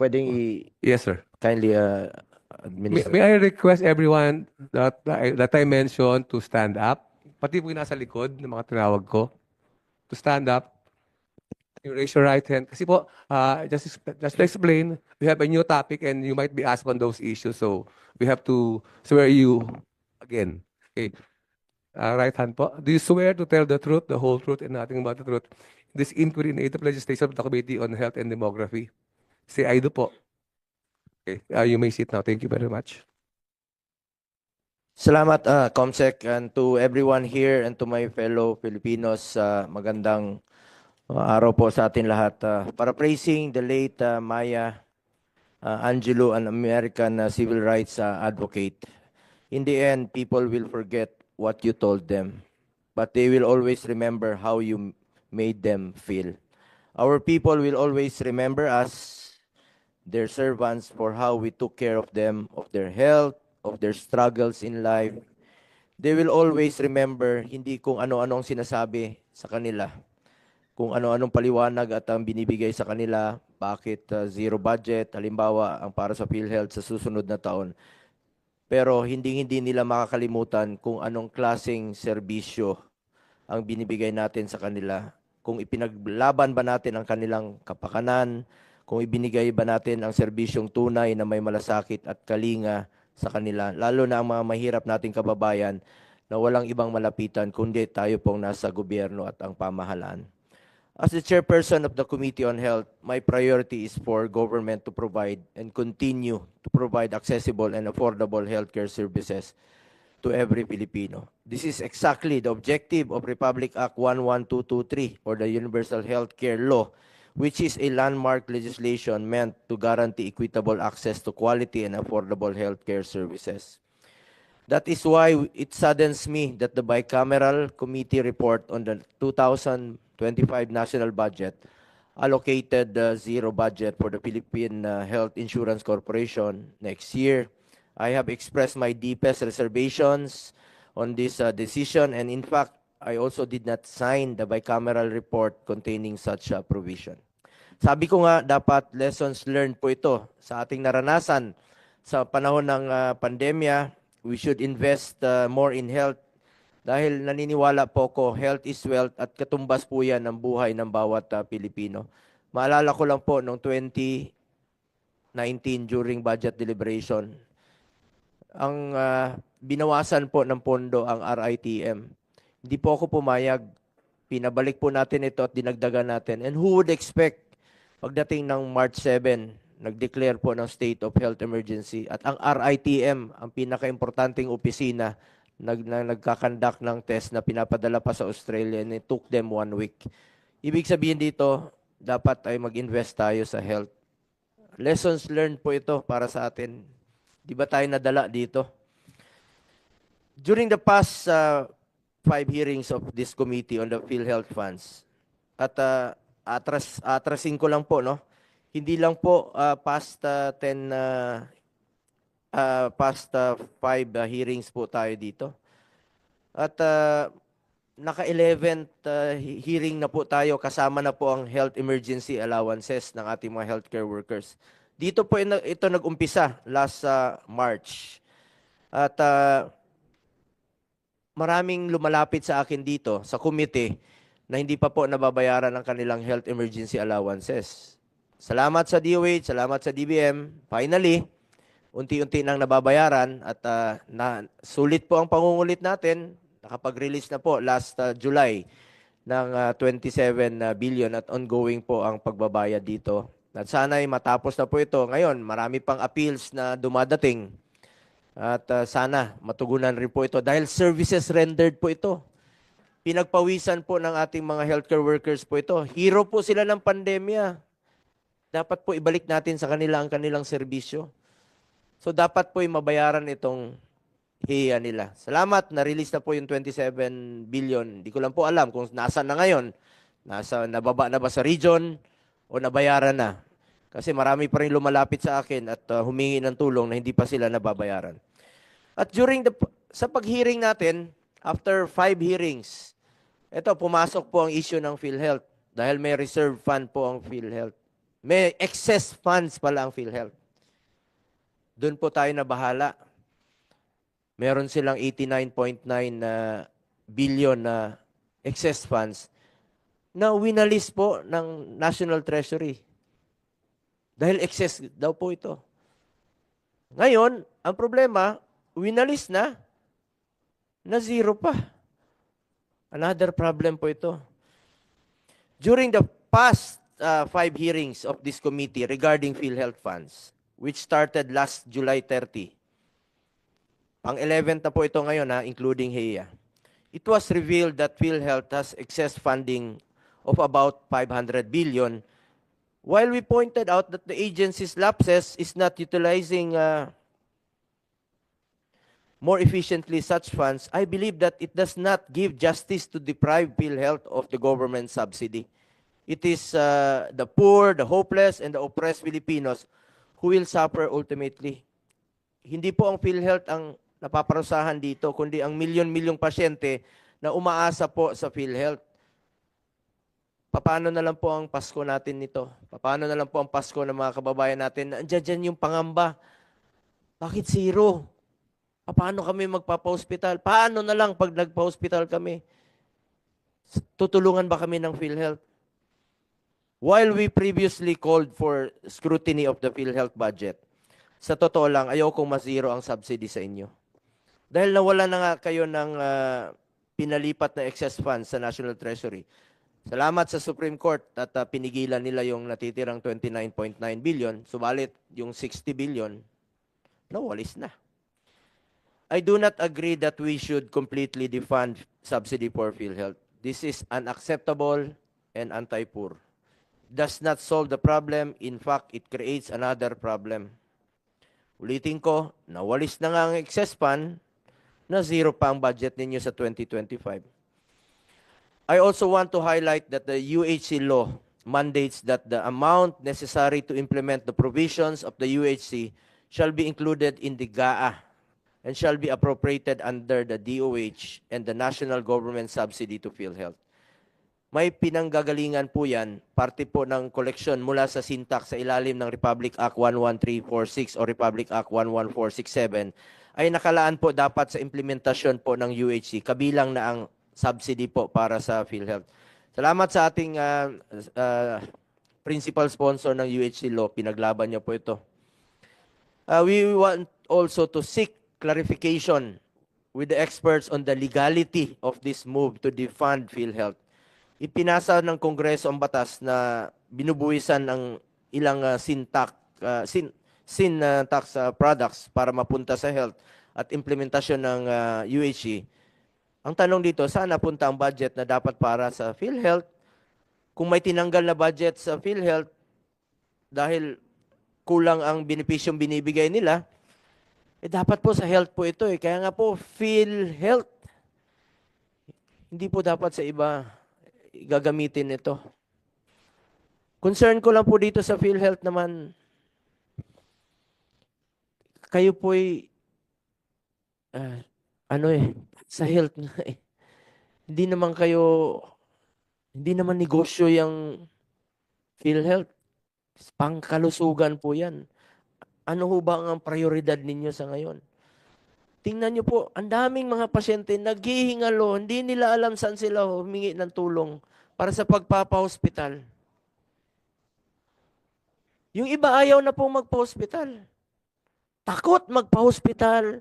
pwedeng i Yes, sir. kindly uh, May, administer. may I request everyone that, I- that I mentioned to stand up, pati po yung nasa likod ng mga tinawag ko, to stand up. You raise your right hand. Kasi po, uh, just, just to explain, we have a new topic and you might be asked on those issues. So we have to swear you again. Okay. Uh, right hand po. Do you swear to tell the truth, the whole truth, and nothing but the truth? This inquiry in aid of legislation of the Committee on Health and Demography. Say I do po. Okay. Uh, you may sit now. Thank you very much. Salamat uh, Comsec and to everyone here and to my fellow Filipinos uh, magandang uh, araw po sa atin lahat. Uh, paraphrasing the late uh, Maya uh, Angelou, an American uh, civil rights uh, advocate. In the end, people will forget what you told them, but they will always remember how you made them feel. Our people will always remember us, their servants, for how we took care of them, of their health, of their struggles in life. They will always remember hindi kung ano-anong sinasabi sa kanila, kung ano-anong paliwanag at ang binibigay sa kanila, bakit uh, zero budget, halimbawa ang para sa PhilHealth sa susunod na taon. Pero hindi-hindi nila makakalimutan kung anong klaseng serbisyo ang binibigay natin sa kanila. Kung ipinaglaban ba natin ang kanilang kapakanan, kung ibinigay ba natin ang serbisyong tunay na may malasakit at kalinga sa kanila, lalo na ang mga mahirap nating kababayan na walang ibang malapitan kundi tayo pong nasa gobyerno at ang pamahalaan. As the chairperson of the Committee on Health, my priority is for government to provide and continue to provide accessible and affordable healthcare services to every Filipino. This is exactly the objective of Republic Act 11223 or the Universal Healthcare Law, which is a landmark legislation meant to guarantee equitable access to quality and affordable healthcare services. That is why it saddens me that the bicameral committee report on the 2025 national budget allocated uh, zero budget for the Philippine uh, Health Insurance Corporation next year. I have expressed my deepest reservations on this uh, decision and in fact, I also did not sign the bicameral report containing such a provision. Sabi ko nga, dapat lessons learned po ito sa ating naranasan sa panahon ng ah, pandemya. We should invest ah, more in health dahil naniniwala po ko, health is wealth at katumbas po yan ng buhay ng bawat ah, Pilipino. Maalala ko lang po noong 2019 during budget deliberation, ang ah, binawasan po ng pondo ang RITM. Hindi po ako pumayag. Pinabalik po natin ito at dinagdagan natin. And who would expect pagdating ng March 7, nag-declare po ng state of health emergency at ang RITM, ang pinaka-importanting opisina, nag, na, nagkakandak ng test na pinapadala pa sa Australia and it took them one week. Ibig sabihin dito, dapat ay mag-invest tayo sa health. Lessons learned po ito para sa atin. Di ba tayo nadala dito? During the past uh, five hearings of this committee on the PhilHealth funds, at uh, atras, atrasin ko lang po, no? Hindi lang po uh, past uh, 10, uh, uh, past uh, five uh, hearings po tayo dito. At uh, naka-11th uh, he- hearing na po tayo, kasama na po ang health emergency allowances ng ating mga healthcare workers. Dito po ina- ito nag-umpisa last uh, March. At uh, maraming lumalapit sa akin dito sa committee na hindi pa po nababayaran ang kanilang health emergency allowances. Salamat sa DOH, salamat sa DBM. Finally, unti-unti nang nababayaran at ah, na, sulit po ang pangungulit natin. Nakapag-release na po last ah, July ng ah, 27 na billion at ongoing po ang pagbabayad dito. At sana'y matapos na po ito. Ngayon, marami pang appeals na dumadating. At ah, sana matugunan rin po ito dahil services rendered po ito. Pinagpawisan po ng ating mga healthcare workers po ito. Hero po sila ng pandemya. Dapat po ibalik natin sa kanila ang kanilang serbisyo. So dapat po mabayaran itong hiya nila. Salamat, na-release na po yung 27 billion. Hindi ko lang po alam kung nasaan na ngayon. Nasa, nababa na ba sa region o nabayaran na. Kasi marami pa rin lumalapit sa akin at uh, humingi ng tulong na hindi pa sila nababayaran. At during the, sa pag-hearing natin, after five hearings, ito, pumasok po ang issue ng PhilHealth dahil may reserve fund po ang PhilHealth. May excess funds pala ang PhilHealth. Doon po tayo na bahala. Meron silang 89.9 na billion na excess funds na winalis po ng National Treasury. Dahil excess daw po ito. Ngayon, ang problema, winalis na, na zero pa. Another problem po ito. During the past uh, five hearings of this committee regarding PhilHealth funds, which started last July 30, pang 11 na po ito ngayon, ha, including HEA, it was revealed that PhilHealth has excess funding of about 500 billion, while we pointed out that the agency's lapses is not utilizing uh, more efficiently such funds, I believe that it does not give justice to deprive PhilHealth of the government subsidy. It is uh, the poor, the hopeless, and the oppressed Filipinos who will suffer ultimately. Hindi po ang PhilHealth ang napaparusahan dito, kundi ang milyon-milyong pasyente na umaasa po sa PhilHealth. Paano na lang po ang Pasko natin nito? Paano na lang po ang Pasko ng mga kababayan natin? Andiyan dyan yung pangamba. Bakit zero? Paano kami magpapa-hospital? Paano na lang pag nagpa-hospital kami? Tutulungan ba kami ng PhilHealth? While we previously called for scrutiny of the PhilHealth budget, sa totoo lang, ayaw kong mazero ang subsidy sa inyo. Dahil nawala na nga kayo ng ah, pinalipat na excess funds sa National Treasury. Salamat sa Supreme Court at ah, pinigilan nila yung natitirang 29.9 billion. Subalit, yung 60 billion, nawalis na. I do not agree that we should completely defund subsidy for PhilHealth. This is unacceptable and anti-poor. Does not solve the problem. In fact, it creates another problem. Ulitin ko, nawalis na nga ang excess fund na zero pa ang budget ninyo sa 2025. I also want to highlight that the UHC law mandates that the amount necessary to implement the provisions of the UHC shall be included in the GAA and shall be appropriated under the DOH and the national government subsidy to PhilHealth. May pinanggagalingan po yan, parte po ng koleksyon mula sa syntax sa ilalim ng Republic Act 11346 o Republic Act 11467 ay nakalaan po dapat sa implementasyon po ng UHC, kabilang na ang subsidy po para sa PhilHealth. Salamat sa ating ah, ah, principal sponsor ng UHC law, pinaglaban niya po ito. Uh, we want also to seek clarification with the experts on the legality of this move to defund PhilHealth. Ipinasa ng Kongreso ang batas na binubuwisan ng ilang uh, sin tax, uh, sin, sin uh, tax uh, products para mapunta sa health at implementasyon ng uh, UHC. Ang tanong dito, saan napunta ang budget na dapat para sa PhilHealth? Kung may tinanggal na budget sa PhilHealth dahil kulang ang benepisyong binibigay nila, eh dapat po sa health po ito eh. Kaya nga po, PhilHealth. Hindi po dapat sa iba gagamitin ito. Concern ko lang po dito sa PhilHealth naman, kayo po'y, ah, ano eh, sa health nga eh. Hindi naman kayo, hindi naman negosyo yung PhilHealth. Pangkalusugan po yan. Ano ho ba ang prioridad ninyo sa ngayon? Tingnan nyo po, ang daming mga pasyente naghihingalo, hindi nila alam saan sila humingi ng tulong para sa pagpapahospital. Yung iba ayaw na pong magpa-hospital. Takot magpa-hospital.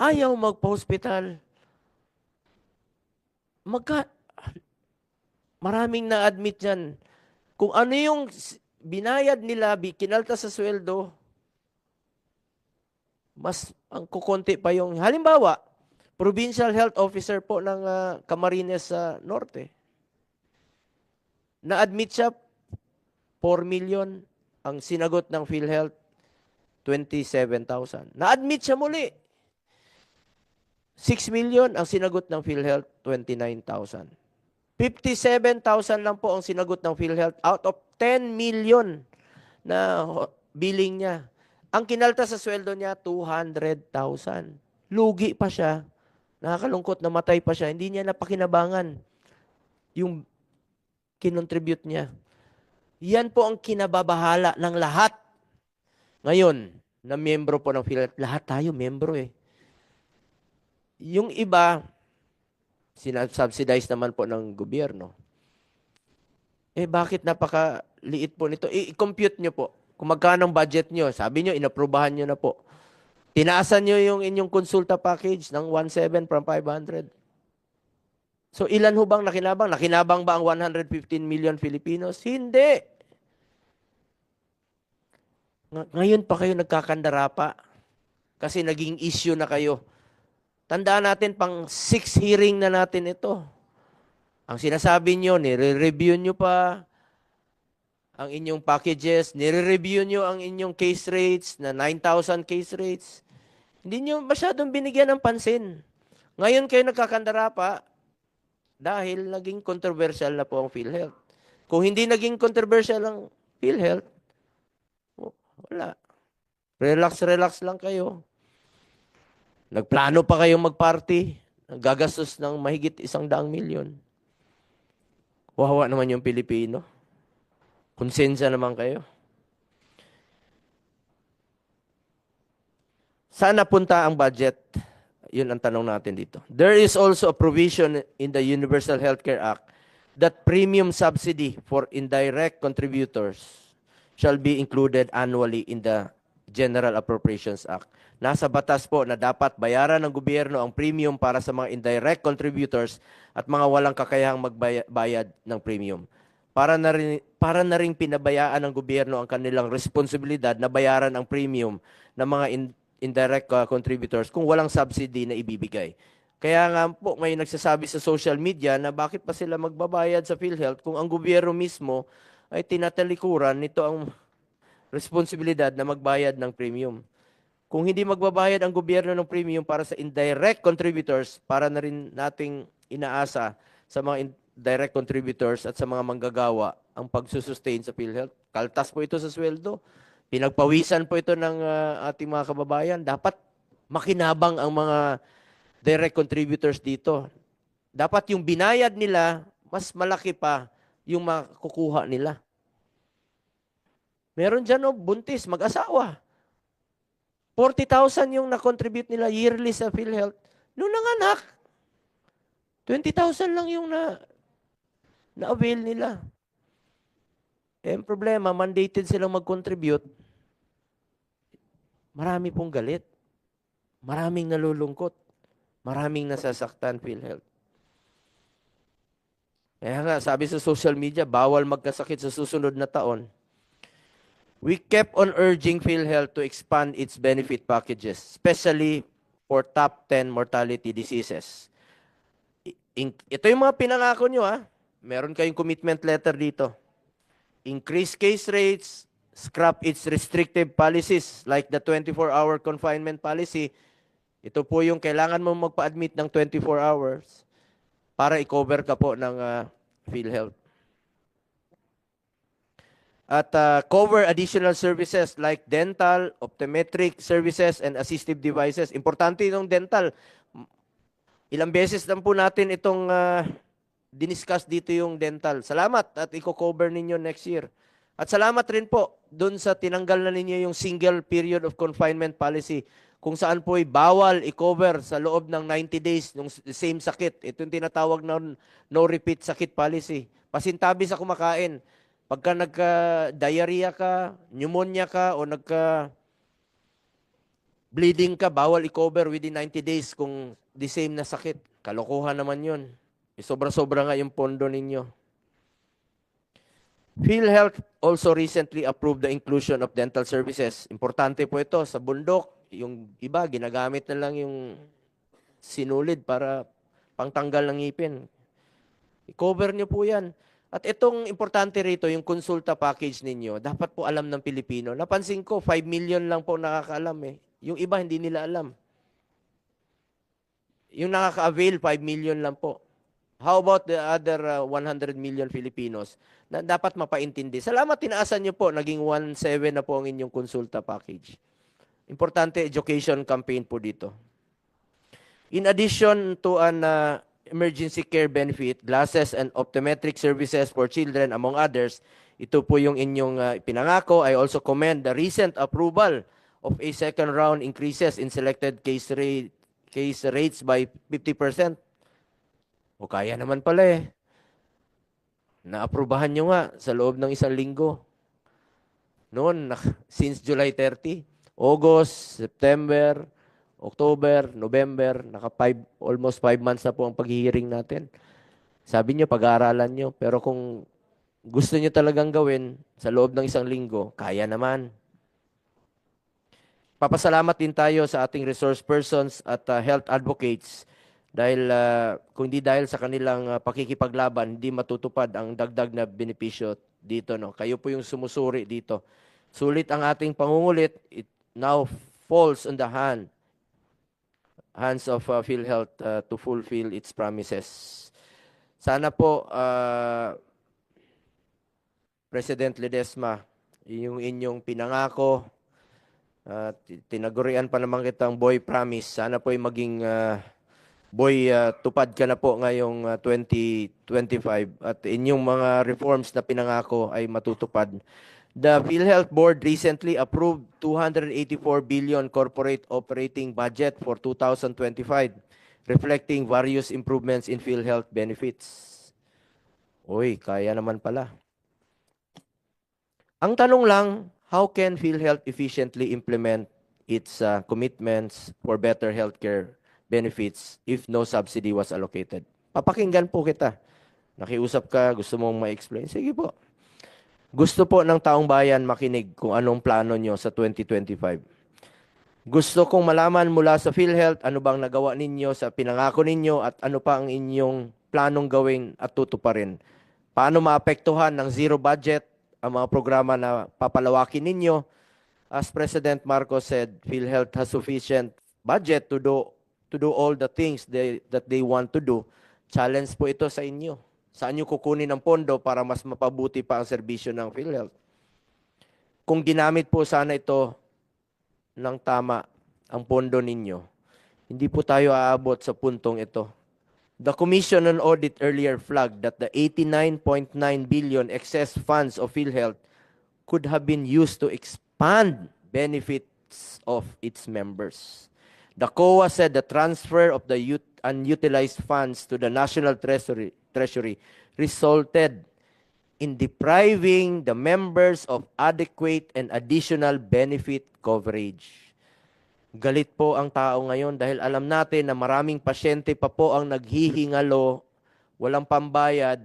Ayaw magpa-hospital. Magka... Maraming na-admit yan. Kung ano yung binayad nila, kinalta sa sweldo, mas ang kukonti pa yung... Halimbawa, provincial health officer po ng ah, Camarines sa Norte. Na-admit siya, 4 million. Ang sinagot ng PhilHealth, 27,000. Na-admit siya muli. 6 million ang sinagot ng PhilHealth, 29,000. 57,000 lang po ang sinagot ng PhilHealth out of 10 million na billing niya. Ang kinalta sa sweldo niya, 200,000. Lugi pa siya. Nakakalungkot, namatay pa siya. Hindi niya napakinabangan yung kinontribute niya. Yan po ang kinababahala ng lahat. Ngayon, na miyembro po ng PhilHealth, lahat tayo miyembro eh. Yung iba, sinasubsidize naman po ng gobyerno. Eh bakit napakaliit po nito? I-compute nyo po. Kung magkano ang budget nyo. Sabi nyo, inaprubahan nyo na po. Tinaasan nyo yung inyong konsulta package ng 1.7 from 500. So ilan ho bang nakinabang? Nakinabang ba ang 115 million Filipinos? Hindi. Ng- Ngayon pa kayo nagkakandara pa. Kasi naging issue na kayo. Tandaan natin, pang six hearing na natin ito. Ang sinasabi nyo, nire-review nyo pa ang inyong packages, nire-review nyo ang inyong case rates na 9,000 case rates. Hindi nyo masyadong binigyan ng pansin. Ngayon kayo nagkakandara pa dahil naging controversial na po ang PhilHealth. Kung hindi naging controversial ang PhilHealth, wala. Relax, relax lang kayo. Nagplano pa kayong magparty. Gagastos ng mahigit isang daang milyon. Wawa naman yung Pilipino. Konsensya naman kayo. Saan napunta ang budget? Yun ang tanong natin dito. There is also a provision in the Universal Healthcare Act that premium subsidy for indirect contributors shall be included annually in the General Appropriations Act. Nasa batas po na dapat bayaran ng gobyerno ang premium para sa mga indirect contributors at mga walang kakayahang magbayad ng premium. Para na rin, para na rin pinabayaan ng gobyerno ang kanilang responsibilidad na bayaran ang premium ng mga in- indirect uh, contributors kung walang subsidy na ibibigay. Kaya nga po may nagsasabi sa social media na bakit pa sila magbabayad sa PhilHealth kung ang gobyerno mismo ay tinatalikuran nito ang responsibilidad na magbayad ng premium. Kung hindi magbabayad ang gobyerno ng premium para sa indirect contributors, para na rin nating inaasa sa mga indirect contributors at sa mga manggagawa ang pagsusustain sa PhilHealth. Kaltas po ito sa sweldo. Pinagpawisan po ito ng ah, ating mga kababayan. Dapat makinabang ang mga direct contributors dito. Dapat yung binayad nila, mas malaki pa yung makukuha nila. Meron dyan, oh, buntis, mag-asawa. 40,000 yung na-contribute nila yearly sa PhilHealth. Noong nanganak, 20,000 lang yung na na-avail nila. Eh, problema, mandated silang mag-contribute. Marami pong galit. Maraming nalulungkot. Maraming nasasaktan PhilHealth. Kaya nga, sabi sa social media, bawal magkasakit sa susunod na taon. We kept on urging PhilHealth to expand its benefit packages, especially for top 10 mortality diseases. Ito yung mga pinangako nyo, ha? Meron kayong commitment letter dito. Increase case rates, scrap its restrictive policies like the 24-hour confinement policy. Ito po yung kailangan mo magpa-admit ng 24 hours para i-cover ka po ng ah, PhilHealth. At ah, cover additional services like dental, optometric services, and assistive devices. Importante yung dental. Ilang beses lang po natin itong ah, diniscuss dito yung dental. Salamat at i-cover ninyo next year. At salamat rin po doon sa tinanggal na ninyo yung single period of confinement policy kung saan po ay bawal i-cover sa loob ng 90 days yung same sakit. Ito yung tinatawag na no repeat sakit policy. Pasintabi sa kumakain. Pagka nagka-diarrhea ka, pneumonia ka, o nagka bleeding ka, bawal i-cover within 90 days kung the same na sakit. Kalokohan naman yun. Eh, Sobra-sobra nga yung pondo ninyo. PhilHealth also recently approved the inclusion of dental services. Importante po ito sa bundok. Yung iba, ginagamit na lang yung sinulid para pangtanggal ng ngipin. I-cover nyo po yan. At itong importante rito, yung konsulta package ninyo, dapat po alam ng Pilipino. Napansin ko, 5 million lang po nakakaalam eh. Yung iba, hindi nila alam. Yung nakaka-avail, 5 million lang po. How about the other uh, 100 million Filipinos na dapat mapaintindi? Salamat, tinaasan nyo po. Naging 1.7 na po ang inyong konsulta package. Importante, education campaign po dito. In addition to an uh, emergency care benefit, glasses and optometric services for children, among others, Ito po yung inyong uh, pinangako. I also commend the recent approval of a second round increases in selected case rate case rates by 50%. O kaya naman pala eh. Naaprubahan nyo nga sa loob ng isang linggo. Noon, since July 30, August, September, October, November, naka five, almost five months na po ang paghihiring natin. Sabi nyo, pag-aaralan nyo. Pero kung gusto nyo talagang gawin sa loob ng isang linggo, kaya naman. Papasalamat din tayo sa ating resource persons at uh, health advocates dahil uh, kung hindi dahil sa kanilang uh, pakikipaglaban, hindi matutupad ang dagdag na benepisyo dito. No? Kayo po yung sumusuri dito. Sulit ang ating pangungulit. It now falls on the hand hands of uh, PhilHealth uh, to fulfill its promises. Sana po, uh, President Ledesma, yung inyong pinangako, uh, ti- tinagurian pa naman kitang boy promise. Sana po ay maging uh, boy uh, tupad ka na po ngayong uh, 2025 at inyong mga reforms na pinangako ay matutupad. The PhilHealth Board recently approved 284 billion corporate operating budget for 2025, reflecting various improvements in PhilHealth benefits. Uy, kaya naman pala. Ang tanong lang, how can PhilHealth efficiently implement its uh, commitments for better healthcare benefits if no subsidy was allocated? Papakinggan po kita. Nakiusap ka, gusto mong ma-explain? Sige po. Gusto po ng taong bayan makinig kung anong plano nyo sa 2025. Gusto kong malaman mula sa PhilHealth ano bang nagawa ninyo sa pinangako ninyo at ano pa ang inyong planong gawin at tutuparin. Paano maapektuhan ng zero budget ang mga programa na papalawakin ninyo. As President Marcos said, PhilHealth has sufficient budget to do to do all the things they, that they want to do. Challenge po ito sa inyo. Saan nyo kukunin ang pondo para mas mapabuti pa ang serbisyo ng PhilHealth? Kung ginamit po sana ito ng tama ang pondo ninyo, hindi po tayo aabot sa puntong ito. The Commission on Audit earlier flagged that the 89.9 billion excess funds of PhilHealth could have been used to expand benefits of its members. The COA said the transfer of the ut- unutilized funds to the National Treasury, Treasury resulted in depriving the members of adequate and additional benefit coverage. Galit po ang tao ngayon dahil alam natin na maraming pasyente pa po ang naghihingalo, walang pambayad,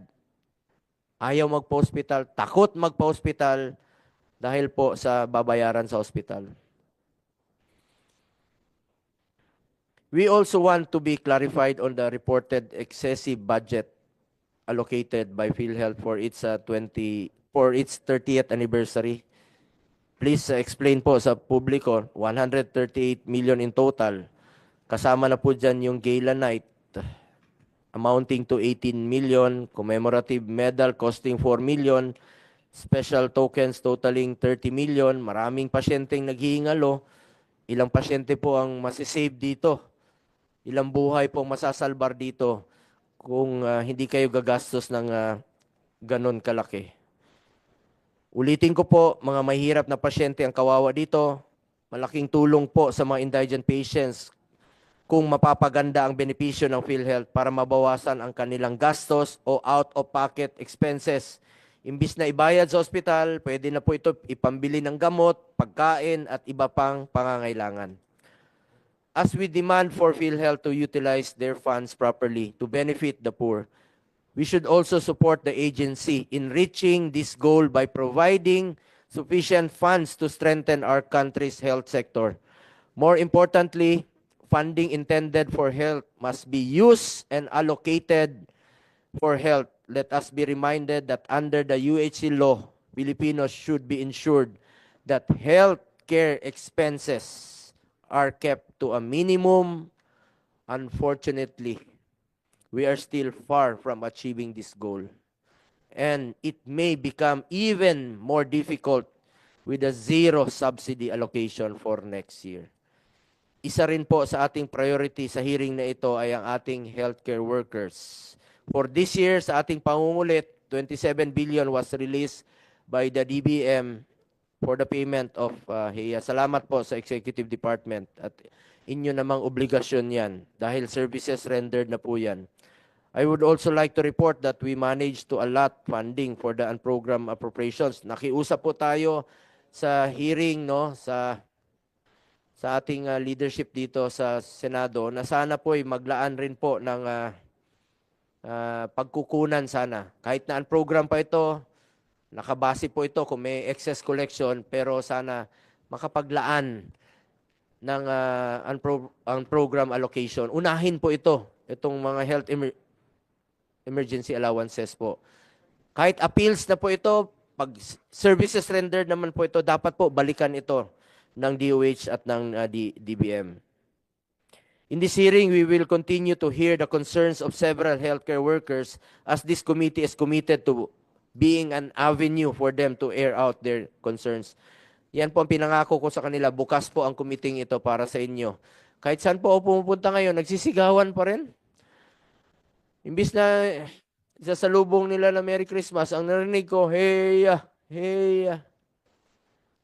ayaw magpa-hospital, takot magpa-hospital dahil po sa babayaran sa hospital. We also want to be clarified on the reported excessive budget allocated by PhilHealth for its uh, 20 for its 30th anniversary. Please uh, explain po sa publiko, 138 million in total. Kasama na po dyan yung gala night amounting to 18 million, commemorative medal costing 4 million, special tokens totaling 30 million, maraming pasyenteng naghihingalo. Ilang pasyente po ang masisave dito? Ilang buhay po masasalbar dito kung ah, hindi kayo gagastos ng ah, ganon kalaki? Ulitin ko po, mga mahirap na pasyente ang kawawa dito. Malaking tulong po sa mga indigent patients kung mapapaganda ang benepisyo ng PhilHealth para mabawasan ang kanilang gastos o out-of-pocket expenses. Imbis na ibayad sa ospital, pwede na po ito ipambili ng gamot, pagkain at iba pang pangangailangan. As we demand for PhilHealth to utilize their funds properly to benefit the poor, we should also support the agency in reaching this goal by providing sufficient funds to strengthen our country's health sector. More importantly, funding intended for health must be used and allocated for health. Let us be reminded that under the UHC law, Filipinos should be ensured that health care expenses are kept to a minimum. Unfortunately, we are still far from achieving this goal. And it may become even more difficult with a zero subsidy allocation for next year. Isa rin po sa ating priority sa hearing na ito ay ang ating healthcare workers. For this year, sa ating pangungulit, 27 billion was released by the DBM for the payment of uh, HEA. Salamat po sa Executive Department at inyo namang obligasyon yan dahil services rendered na po yan. I would also like to report that we managed to allot funding for the unprogrammed appropriations. Nakiusap po tayo sa hearing no sa sa ating uh, leadership dito sa Senado na sana po ay maglaan rin po ng uh, uh, pagkukunan sana. Kahit na unprogram pa ito, nakabase po ito kung may excess collection pero sana makapaglaan ng uh, unpro- unprogram allocation. Unahin po ito, itong mga health emer- emergency allowances po. Kahit appeals na po ito, pag services rendered naman po ito, dapat po balikan ito ng DOH at ng uh, D- DBM. In this hearing, we will continue to hear the concerns of several healthcare workers as this committee is committed to being an avenue for them to air out their concerns. Yan po ang pinangako ko sa kanila. Bukas po ang committee ito para sa inyo. Kahit saan po ako pumupunta ngayon, nagsisigawan pa rin. Imbis na isasalubong nila na Merry Christmas, ang narinig ko, hey, ah, hey. ah."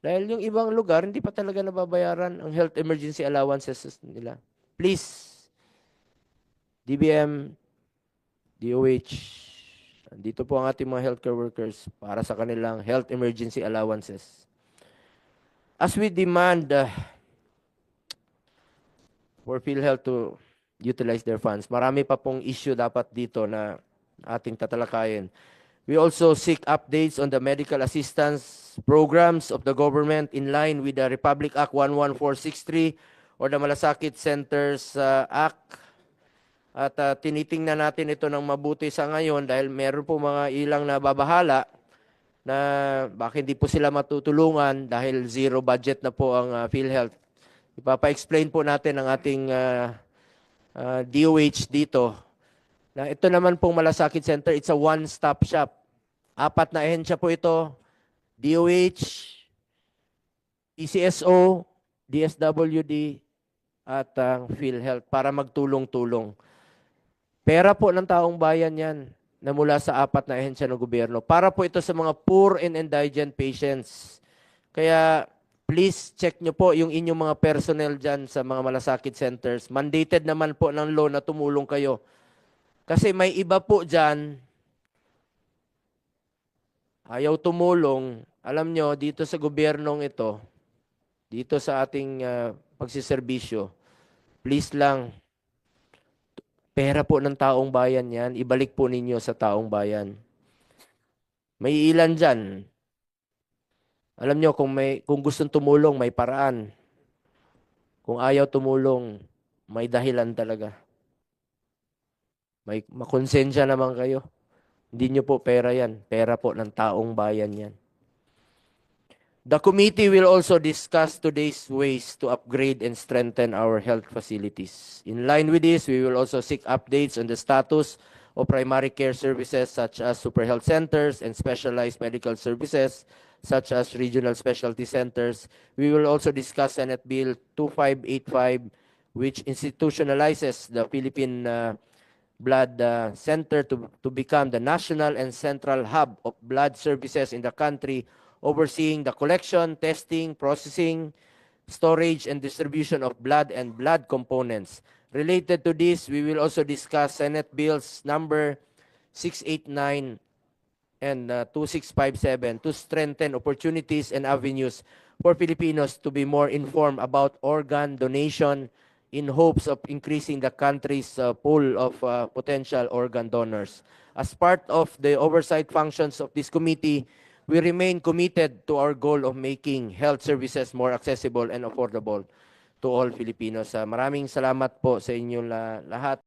Dahil yung ibang lugar, hindi pa talaga nababayaran ang health emergency allowances nila. Please, DBM, DOH, dito po ang ating mga healthcare workers para sa kanilang health emergency allowances. As we demand uh, for PhilHealth to utilize their funds, marami pa pong issue dapat dito na ating tatalakayin. We also seek updates on the medical assistance programs of the government in line with the Republic Act 11463 or the Malasakit Centers uh, Act. At uh, tinitingnan natin ito ng mabuti sa ngayon dahil meron po mga ilang nababahala na bakit hindi po sila matutulungan dahil zero budget na po ang uh, PhilHealth. Ipapa-explain po natin ang ating uh, uh, DOH dito na ito naman pong Malasakit Center, it's a one-stop shop. Apat na ahensya po ito, DOH, PCSO, DSWD, at ang PhilHealth para magtulong-tulong. Pera po ng taong bayan yan na mula sa apat na ahensya ng gobyerno. Para po ito sa mga poor and indigent patients. Kaya please check nyo po yung inyong mga personnel dyan sa mga malasakit centers. Mandated naman po ng law na tumulong kayo. Kasi may iba po dyan, ayaw tumulong. Alam nyo, dito sa gobyernong ito, dito sa ating ah, pagsiservisyo, please lang, pera po ng taong bayan yan, ibalik po ninyo sa taong bayan. May ilan dyan. Alam nyo, kung, may, kung gustong tumulong, may paraan. Kung ayaw tumulong, may dahilan talaga. May makonsensya naman kayo. Hindi nyo po pera yan. Pera po ng taong bayan yan. The committee will also discuss today's ways to upgrade and strengthen our health facilities. In line with this, we will also seek updates on the status of primary care services such as super health centers and specialized medical services such as regional specialty centers. We will also discuss Senate Bill 2585 which institutionalizes the Philippine uh, Blood uh, Center to, to become the national and central hub of blood services in the country overseeing the collection, testing, processing, storage, and distribution of blood and blood components. Related to this, we will also discuss Senate Bills number 689 and uh, 2657 to strengthen opportunities and avenues for Filipinos to be more informed about organ donation in hopes of increasing the country's uh, pool of uh, potential organ donors. As part of the oversight functions of this committee, we remain committed to our goal of making health services more accessible and affordable to all Filipinos. Uh, maraming salamat po sa inyong la- lahat.